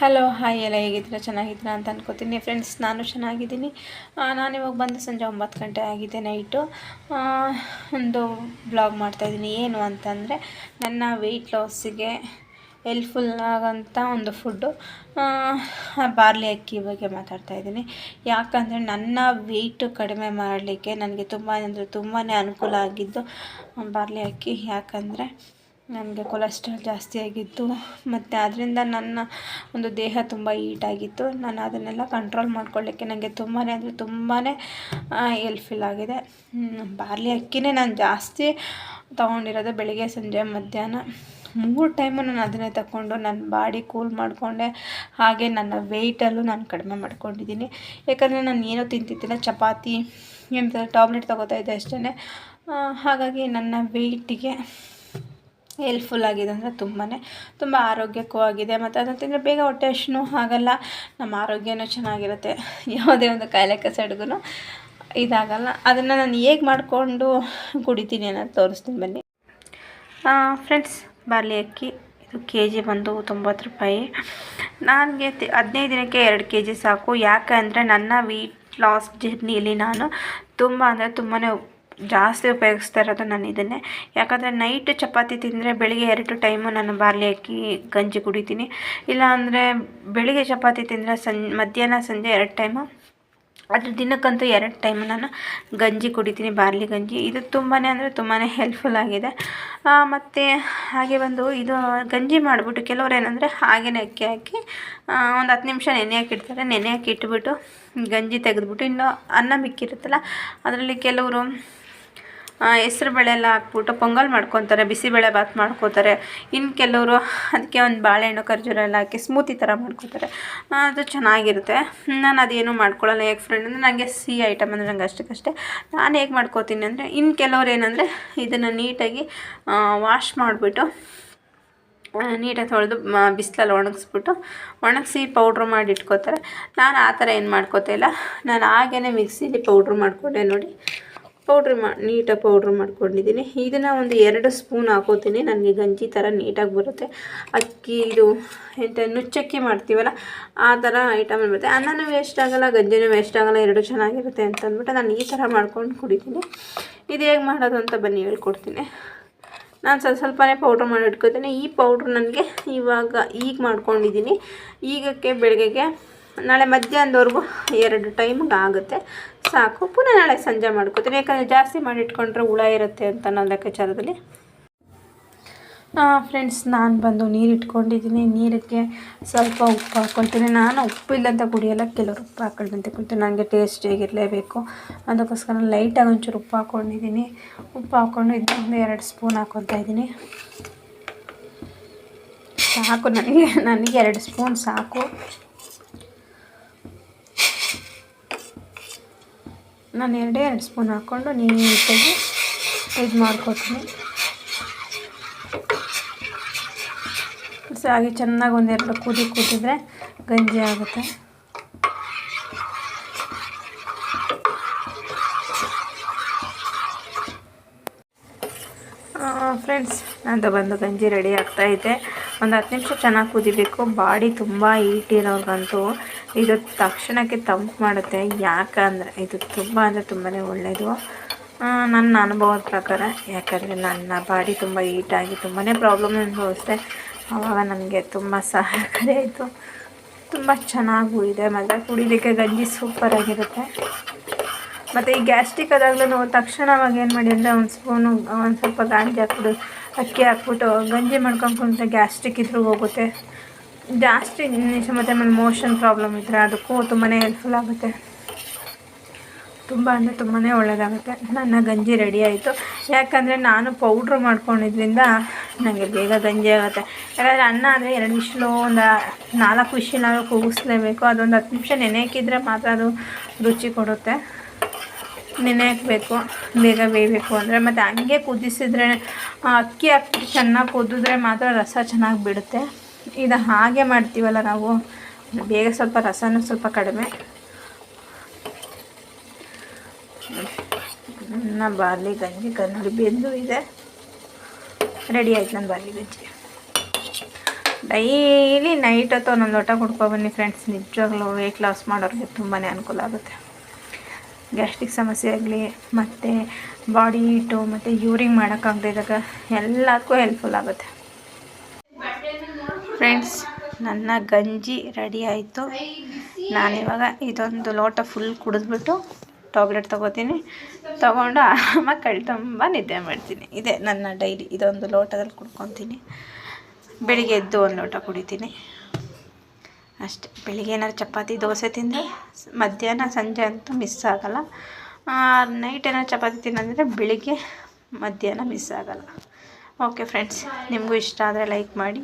Hello, hi ಎಲ್ಲ ಹೇಗಿದ್ದೀರಾ? ಚೆನ್ನಾಗಿದ್ದೀರಾ ಅಂತ ಅನ್ಕೋತೀನಿ. ಫ್ರೆಂಡ್ಸ್ ನಾನು ಚೆನ್ನಾಗಿದ್ದೀನಿ. ನಾನು ಇವಾಗ ಬಂದು ಸಂಜೆ ಒಂಬತ್ತು ಗಂಟೆ ಆಗಿದೆ ನೈಟು ಒಂದು ಬ್ಲಾಗ್ ಮಾಡ್ತಾಯಿದ್ದೀನಿ ಏನು ಅಂತಂದರೆ, ನನ್ನ ವೆಯ್ಟ್ ಲಾಸಿಗೆ ಹೆಲ್ಪ್ಫುಲ್ ಆಗೋಂಥ ಒಂದು ಫುಡ್ಡು ಬಾರ್ಲಿ ಅಕ್ಕಿ ಬಗ್ಗೆ ಮಾತಾಡ್ತಾ ಇದ್ದೀನಿ. ಯಾಕಂದರೆ, ನನ್ನ ವೆಯ್ಟು ಕಡಿಮೆ ಮಾಡಲಿಕ್ಕೆ ನನಗೆ ತುಂಬ ಅಂದರೆ ತುಂಬಾ ಅನುಕೂಲ ಆಗಿದ್ದು ಬಾರ್ಲಿ ಅಕ್ಕಿ. ಯಾಕಂದರೆ ನನಗೆ ಕೊಲೆಸ್ಟ್ರಾಲ್ ಜಾಸ್ತಿ ಆಗಿತ್ತು. ಮತ್ತು ಅದರಿಂದ ನನ್ನ ಒಂದು ದೇಹ ತುಂಬ ಹೀಟಾಗಿತ್ತು ನಾನು ಅದನ್ನೆಲ್ಲ ಕಂಟ್ರೋಲ್ ಮಾಡ್ಕೊಳ್ಳಿಕ್ಕೆ ನನಗೆ ತುಂಬಾ ಅಂದರೆ ತುಂಬಾ ಹೆಲ್ಪ್ಫುಲ್ ಆಗಿದೆ. ಬಾರ್ಲಿ ಅಕ್ಕಿನೇ ನಾನು ಜಾಸ್ತಿ ತೊಗೊಂಡಿರೋದು ಬೆಳಿಗ್ಗೆ, ಸಂಜೆ, ಮಧ್ಯಾಹ್ನ. ಮೂರು ಟೈಮು ನಾನು ಅದನ್ನೇ ತಗೊಂಡು ನನ್ನ ಬಾಡಿ ಕೂಲ್ ಮಾಡಿಕೊಂಡೆ. ಹಾಗೆ ನನ್ನ ವೆಯ್ಟಲ್ಲೂ ನಾನು ಕಡಿಮೆ ಮಾಡ್ಕೊಂಡಿದ್ದೀನಿ. ಯಾಕಂದರೆ ನಾನು ಏನೂ ತಿಂತಿದ್ದಿಲ್ಲ. ಚಪಾತಿ, ಎಂತ ಟ್ಯಾಬ್ಲೆಟ್ ತೊಗೋತಾ ಇದ್ದೆ ಅಷ್ಟೇ ಹಾಗಾಗಿ ನನ್ನ ವೆಯ್ಟಿಗೆ ಹೆಲ್ಪ್ಫುಲ್ ಆಗಿದೆ ಅಂದರೆ ತುಂಬಾ ತುಂಬ ಆರೋಗ್ಯಕ್ಕೂ ಆಗಿದೆ ಮತ್ತು ಅದನ್ನು ತಿಂದರೆ ಬೇಗ ಹೊಟ್ಟೆ ಅಷ್ಟು ಆಗಲ್ಲ, ನಮ್ಮ ಆರೋಗ್ಯನೂ ಚೆನ್ನಾಗಿರುತ್ತೆ. ಯಾವುದೇ ಒಂದು ಕಾಯಿಲೆ ಕಸಡ್ಗೂ ಇದಾಗಲ್ಲ. ಅದನ್ನು ನಾನು ಹೇಗೆ ಮಾಡಿಕೊಂಡು ಕುಡಿತೀನಿ ಅನ್ನೋದು ತೋರಿಸ್ತೀನಿ ಬನ್ನಿ. ಫ್ರೆಂಡ್ಸ್ ಬಾರ್ಲಿ ಅಕ್ಕಿ ಇದು ಕೆ ಜಿ ಬಂದು ತೊಂಬತ್ತು ರೂಪಾಯಿ. ನನಗೆ ಹದಿನೈದು ದಿನಕ್ಕೆ ಎರಡು ಕೆ ಜಿ ಸಾಕು. ಯಾಕೆ ಅಂದರೆ ನನ್ನ ವೀಟ್ ಲಾಸ್ ಜರ್ನಿಯಲ್ಲಿ ನಾನು ತುಂಬ ಅಂದರೆ ತುಂಬಾ ಜಾಸ್ತಿ ಉಪಯೋಗಿಸ್ತಾ ಇರೋದು ನಾನು ಇದನ್ನೇ. ಯಾಕಂದರೆ ನೈಟ್ ಚಪಾತಿ ತಿಂದರೆ ಬೆಳಿಗ್ಗೆ ಎರಡು ಟೈಮು ನಾನು ಬಾರ್ಲಿ ಅಕ್ಕಿ ಗಂಜಿ ಕುಡಿತೀನಿ. ಇಲ್ಲಾಂದರೆ ಬೆಳಿಗ್ಗೆ ಚಪಾತಿ ತಿಂದರೆ ಸಂ, ಮಧ್ಯಾಹ್ನ ಸಂಜೆ ಎರಡು ಟೈಮು ಅದ್ರ ದಿನಕ್ಕಂತೂ ಎರಡು ಟೈಮ್ ನಾನು ಗಂಜಿ ಕುಡಿತೀನಿ ಬಾರ್ಲಿ ಗಂಜಿ. ಇದು ತುಂಬಾ ಅಂದರೆ ತುಂಬಾ ಹೆಲ್ಪ್ಫುಲ್ ಆಗಿದೆ. ಮತ್ತು ಹಾಗೆ ಬಂದು ಇದು ಗಂಜಿ ಮಾಡಿಬಿಟ್ಟು ಕೆಲವ್ರು ಏನಂದರೆ ಹಾಗೇ ಅಕ್ಕಿ ಹಾಕಿ ಒಂದು ಹತ್ತು ನಿಮಿಷ ನೆನೆ ಹಾಕಿಡ್ತಾರೆ. ನೆನೆ ಹಾಕಿ ಇಟ್ಬಿಟ್ಟು ಗಂಜಿ ತೆಗೆದ್ಬಿಟ್ಟು ಇನ್ನು ಅನ್ನ ಮಿಕ್ಕಿರುತ್ತಲ್ಲ, ಅದರಲ್ಲಿ ಕೆಲವರು ಹೆಸ್ರು ಬೇಳೆ ಎಲ್ಲ ಹಾಕ್ಬಿಟ್ಟು ಪೊಂಗಲ್ ಮಾಡ್ಕೊತಾರೆ ಬಿಸಿಬೇಳೆ ಬಾತ್ ಮಾಡ್ಕೋತಾರೆ. ಇನ್ನು ಕೆಲವರು ಅದಕ್ಕೆ ಒಂದು ಬಾಳೆಹಣ್ಣು ಖರ್ಜೂರ ಎಲ್ಲ ಹಾಕಿ ಸ್ಮೂತಿ ಥರ ಮಾಡ್ಕೋತಾರೆ. ಅದು ಚೆನ್ನಾಗಿರುತ್ತೆ. ನಾನು ಅದೇನು ಮಾಡ್ಕೊಳ್ಳಲ್ಲ ಹೇಗೆ ಫ್ರೆಂಡ್ ಅಂದರೆ ನನಗೆ ಸಿಹಿ ಐಟಮ್ ಅಂದರೆ ನಂಗೆ ಅಷ್ಟಕ್ಕಷ್ಟೇ. ನಾನು ಹೇಗೆ ಮಾಡ್ಕೋತೀನಿ ಅಂದರೆ ಇನ್ನು ಕೆಲವ್ರು ಏನಂದರೆ ಇದನ್ನು ನೀಟಾಗಿ ವಾಶ್ ಮಾಡಿಬಿಟ್ಟು ನೀಟಾಗಿ ತೊಳೆದು ಬಿಸಿಲಲ್ಲಿ ಒಣಗಿಸ್ಬಿಟ್ಟು, ಒಣಗಿಸಿ ಪೌಡ್ರ್ ಮಾಡಿ ಇಟ್ಕೋತಾರೆ ನಾನು ಆ ಥರ ಏನು ಮಾಡ್ಕೋತಾ ಇಲ್ಲ. ನಾನು ಹಾಗೇ ಮಿಕ್ಸಿಲಿ ಪೌಡ್ರ್ ಮಾಡಿಕೊಂಡೆ ನೋಡಿ. ಪೌಡ್ರ್ ಮಾ, ನೀಟಾಗಿ ಪೌಡ್ರ್ ಮಾಡ್ಕೊಂಡಿದ್ದೀನಿ. ಇದನ್ನು ಒಂದು ಎರಡು ಸ್ಪೂನ್ ಹಾಕೋತೀನಿ. ನನಗೆ ಗಂಜಿ ಥರ ನೀಟಾಗಿ ಬರುತ್ತೆ. ಅಕ್ಕಿ ಇದು ಎಂತ ನುಚ್ಚಕ್ಕಿ ಮಾಡ್ತೀವಲ್ಲ, ಆ ಥರ ಐಟಮ್ ಬರುತ್ತೆ. ಅನ್ನನೂ ವೇಸ್ಟ್ ಆಗೋಲ್ಲ, ಗಂಜಿನೂ ವೇಸ್ಟ್ ಆಗೋಲ್ಲ, ಎರಡು ಚೆನ್ನಾಗಿರುತ್ತೆ ಅಂತ ಅಂದ್ಬಿಟ್ಟು ನಾನು ಈ ಥರ ಮಾಡ್ಕೊಂಡು ಕುಡಿತೀನಿ. ಇದು ಹೇಗೆ ಮಾಡೋದು ಅಂತ ಬನ್ನಿ ಹೇಳ್ಕೊಡ್ತೀನಿ. ನಾನು ಸ್ವಲ್ಪ ಸ್ವಲ್ಪನೇ ಪೌಡ್ರ್ ಮಾಡಿ ಇಟ್ಕೊತೀನಿ. ಈ ಪೌಡ್ರ್ ನನಗೆ ಇವಾಗ ಈಗ ಮಾಡ್ಕೊಂಡಿದ್ದೀನಿ. ಈಗಕ್ಕೆ ಬೆಳಗ್ಗೆಗೆ ನಾಳೆ ಮಧ್ಯಾಹ್ನದವರೆಗೂ ಎರಡು ಟೈಮ್ಗೆ ಆಗುತ್ತೆ. ಸಾಕು. ಪುನಃ ನಾಳೆ ಸಂಜೆ ಮಾಡ್ಕೋತೀನಿ. ಯಾಕಂದರೆ ಜಾಸ್ತಿ ಮಾಡಿಟ್ಕೊಂಡ್ರೆ ಹುಳ ಇರುತ್ತೆ ಅಂತ ನನ್ನ ಲೆಕ್ಕಾಚಾರದಲ್ಲಿ. ಫ್ರೆಂಡ್ಸ್ ನಾನು ಬಂದು ನೀರು ಇಟ್ಕೊಂಡಿದ್ದೀನಿ. ನೀರಕ್ಕೆ ಸ್ವಲ್ಪ ಉಪ್ಪು ಹಾಕ್ಕೊಳ್ತೀನಿ ನಾನು ಉಪ್ಪಿಲ್ಲಂತ ಕುಡಿಯೋಲ್ಲ, ಕೆಲವರು ಉಪ್ಪು ಹಾಕೊಳ್ದಂತೆ ಕುಡಿತೀನಿ ನನಗೆ ಟೇಸ್ಟ್ ಹೇಗಿರಲೇಬೇಕು. ಅದಕ್ಕೋಸ್ಕರ ಲೈಟಾಗಿ ಒಂಚೂರು ಉಪ್ಪು ಹಾಕ್ಕೊಂಡಿದ್ದೀನಿ ಉಪ್ಪು ಹಾಕ್ಕೊಂಡು ಇದೊಂದು ಎರಡು ಸ್ಪೂನ್ ಹಾಕ್ಕೊತಾ ಇದ್ದೀನಿ. ಸಾಕು ನನಗೆ ನನಗೆ ಎರಡು ಸ್ಪೂನ್ ಸಾಕು. ನಾನು ಎರಡೇ ಎರಡು ಸ್ಪೂನ್ ಹಾಕ್ಕೊಂಡು ನೀಟಾಗಿ ಇದು ಮಾಡ್ಕೊತೀನಿ. ಹಾಗೆ ಚೆನ್ನಾಗಿ ಒಂದೆರಡು ಕುದಿ ಕುದಿದ್ರೆ ಗಂಜಿ ಆಗುತ್ತೆ. ಫ್ರೆಂಡ್ಸ್ ನಂದು ಬಂದು ಗಂಜಿ ರೆಡಿ ಆಗ್ತಾಯಿದೆ ಒಂದು ಹತ್ತು ನಿಮಿಷ ಚೆನ್ನಾಗಿ ಕುದಿಬೇಕು. ಬಾಡಿ ತುಂಬ ಹೀಟ್ ಇರೋರ್ಗಂತೂ ಇದು ತಕ್ಷಣಕ್ಕೆ ತಂಪು ಮಾಡುತ್ತೆ. ಯಾಕಂದರೆ ಇದು ತುಂಬ ಅಂದರೆ ತುಂಬಾ ಒಳ್ಳೆಯದು ನನ್ನ ಅನುಭವದ ಪ್ರಕಾರ, ಯಾಕಂದರೆ ನನ್ನ ಬಾಡಿ ತುಂಬ ಹೀಟಾಗಿ ತುಂಬಾ ಪ್ರಾಬ್ಲಮ್ ಅನುಭವಿಸಿದೆ. ಆವಾಗ ನನಗೆ ತುಂಬ ಸಹಕಾರಿ ಆಯಿತು. ತುಂಬ ಚೆನ್ನಾಗೂ ಇದೆ ಮತ್ತು ಕುಡಿಲಿಕ್ಕೆ ಗಂಜಿ ಸೂಪರಾಗಿರುತ್ತೆ ಮತ್ತು ಈ ಗ್ಯಾಸ್ಟ್ರಿಕ್ ಆದಾಗಲೂ ತಕ್ಷಣವಾಗಿ ಏನು ಮಾಡಿ ಅಂದರೆ ಒಂದು ಸ್ಪೂನು ಒಂದು ಸ್ವಲ್ಪ ಗಾಂಜಿ ಹಾಕ್ಬಿಟ್ಟು ಅಕ್ಕಿ ಹಾಕ್ಬಿಟ್ಟು ಗಂಜಿ ಮಾಡ್ಕೊಂಡು ಕುಂತ ಗ್ಯಾಸ್ಟ್ರಿಕ್ ಇದ್ರೂ ಹೋಗುತ್ತೆ. ಜಾಸ್ತಿ ಮತ್ತು ಆಮೇಲೆ ಮೋಷನ್ ಪ್ರಾಬ್ಲಮ್ ಇದ್ದರೆ ಅದಕ್ಕೂ ತುಂಬಾ ಹೆಲ್ಪ್ಫುಲ್ ಆಗುತ್ತೆ. ತುಂಬ ಅಂದರೆ ತುಂಬಾ ಒಳ್ಳೆಯದಾಗುತ್ತೆ ನನ್ನ ಗಂಜಿ ರೆಡಿ ಆಯಿತು. ಯಾಕಂದರೆ ನಾನು ಪೌಡ್ರ್ ಮಾಡ್ಕೊಂಡಿದ್ರಿಂದ ನನಗೆ ಬೇಗ ಗಂಜಿ ಆಗುತ್ತೆ. ಯಾಕಂದರೆ ಅನ್ನ ಅಂದರೆ ಎರಡು ವಿಷಲು ಒಂದು ನಾಲ್ಕು ವಿಷಲಾದ್ರೂ ಕೂಗಿಸ್ಲೇಬೇಕು. ಅದೊಂದು ಹತ್ತು ನಿಮಿಷ ನೆನೆ ಹಾಕಿದರೆ ಮಾತ್ರ ಅದು ರುಚಿ ಕೊಡುತ್ತೆ. ನೆನೆ ಹಾಕಬೇಕು, ಬೇಗ ಬೇಯಬೇಕು ಅಂದರೆ. ಮತ್ತು ಹಂಗೆ ಕುದಿಸಿದ್ರೆ ಅಕ್ಕಿ ಹಾಕಿ ಚೆನ್ನಾಗಿ ಕುದಿದ್ರೆ ಮಾತ್ರ ರಸ ಚೆನ್ನಾಗಿ ಬಿಡುತ್ತೆ. ಇದು ಹಾಗೆ ಮಾಡ್ತೀವಲ್ಲ ನಾವು ಬೇಗ ಸ್ವಲ್ಪ ರಸನೂ ಸ್ವಲ್ಪ ಕಡಿಮೆ. ನನ್ನ ಬಾರ್ಲಿ ಗಂಜಿ ಕನ್ನಡಿ ಬೆಂದು ಇದೆ. ರೆಡಿ ಆಯ್ತು ನನ್ನ ಬಾರ್ಲಿ ಗಂಜಿ. ಡೈಲಿ ನೈಟ್ ಅಥವಾ ಒಂದೊಂದು ಲೋಟ ಕುಡ್ಕೊಬನ್ನಿ ಫ್ರೆಂಡ್ಸ್ ನಿಜವಾಗ್ಲೂ ವೆಯ್ಟ್ ಲಾಸ್ ಮಾಡೋರಿಗೆ ತುಂಬಾ ಅನುಕೂಲ ಆಗುತ್ತೆ. ಗ್ಯಾಸ್ಟ್ರಿಕ್ ಸಮಸ್ಯೆ ಆಗಲಿ, ಮತ್ತು ಬಾಡಿ ಹೀಟು, ಮತ್ತು ಯೂರಿಂಗ್ ಮಾಡೋಕ್ಕಾಗದೇ ಇದ್ದಾಗ ಎಲ್ಲದಕ್ಕೂ ಹೆಲ್ಪ್ಫುಲ್ ಆಗುತ್ತೆ. ಫ್ರೆಂಡ್ಸ್ ನನ್ನ ಗಂಜಿ ರೆಡಿ ಆಯಿತು. ನಾನಿವಾಗ ಇದೊಂದು ಲೋಟ ಫುಲ್ ಕುಡಿದ್ಬಿಟ್ಟು ಟಾಬ್ಲೆಟ್ ತೊಗೋತೀನಿ. ತೊಗೊಂಡು ಆರಾಮಾಗಿ ಕಳ್ ತುಂಬ ನಿದ್ದೆ ಮಾಡ್ತೀನಿ. ಇದೆ ನನ್ನ ಡೈಲಿ ಇದೊಂದು ಲೋಟದಲ್ಲಿ ಕುಡ್ಕೊತೀನಿ. ಬೆಳಿಗ್ಗೆ ಎದ್ದು ಒಂದು ಲೋಟ ಕುಡಿತೀನಿ. ಅಷ್ಟೇ. ಬೆಳಿಗ್ಗೆ ಏನಾದ್ರು ಚಪಾತಿ, ದೋಸೆ ತಿಂದರೆ ಮಧ್ಯಾಹ್ನ, ಸಂಜೆ ಅಂತೂ ಮಿಸ್ ಆಗೋಲ್ಲ. ನೈಟ್ ಏನಾದ್ರು ಚಪಾತಿ ತಿನ್ನೋದಿದ್ರೆ ಬೆಳಿಗ್ಗೆ ಮಧ್ಯಾಹ್ನ ಮಿಸ್ ಆಗೋಲ್ಲ. ಓಕೆ ಫ್ರೆಂಡ್ಸ್ ನಿಮಗೂ ಇಷ್ಟ ಆದರೆ ಲೈಕ್ ಮಾಡಿ.